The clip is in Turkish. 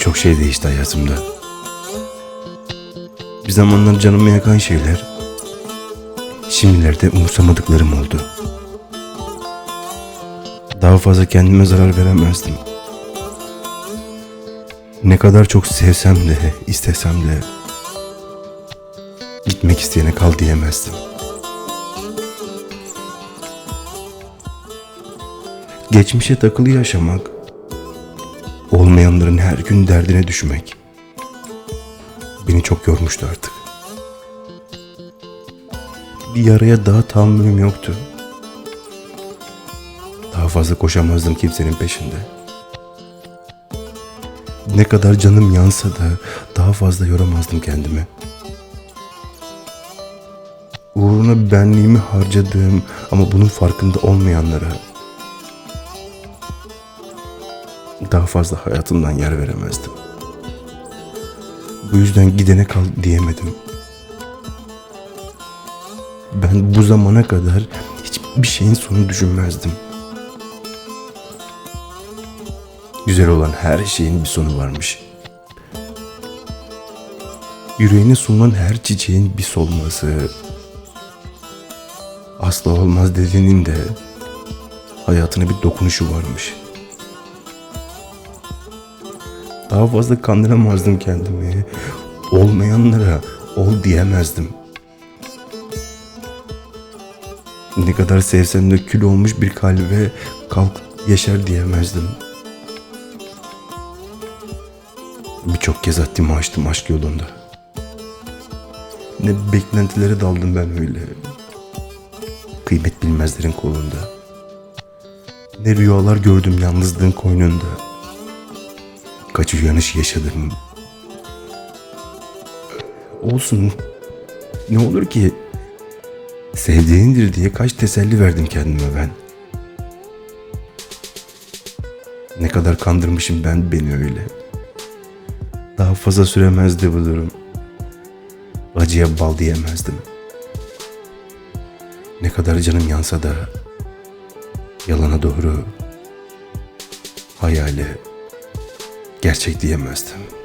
Çok şey değişti hayatımda. Bir zamanlar canımı yakan şeyler şimdilerde umursamadıklarım oldu. Daha fazla kendime zarar veremezdim. Ne kadar çok sevsem de, istesem de gitmek isteyene kal diyemezdim. Geçmişe takılı yaşamak, olmayanların her gün derdine düşmek beni çok yormuştu artık. Bir yaraya daha tahammülüm yoktu. Daha fazla koşamazdım kimsenin peşinde. Ne kadar canım yansa da daha fazla yoramazdım kendimi. Uğruna benliğimi harcadığım ama bunun farkında olmayanlara daha fazla hayatımdan yer veremezdim. Bu yüzden gidene kal diyemedim. Ben bu zamana kadar hiçbir şeyin sonunu düşünmezdim. Güzel olan her şeyin bir sonu varmış. Yüreğine sunulan her çiçeğin bir solması, asla olmaz dediğinin de hayatına bir dokunuşu varmış. Daha fazla kandıramazdım kendimi. Olmayanlara ol diyemezdim. Ne kadar sevsem de kül olmuş bir kalbe kalk yaşar diyemezdim. Birçok kez haddimi aştım aşk yolunda. Ne beklentilere daldım ben öyle. Kıymet bilmezlerin kolunda. Ne rüyalar gördüm yalnızlığın koynunda. Kaç uyanış yaşadım. Olsun. Ne olur ki? Sevdiğindir diye kaç teselli verdim kendime ben. Ne kadar kandırmışım ben beni öyle. Daha fazla süremezdi bu durum. Acıya bal diyemezdim. Ne kadar canım yansa da yalana doğru hayale gerçek diyemezdim.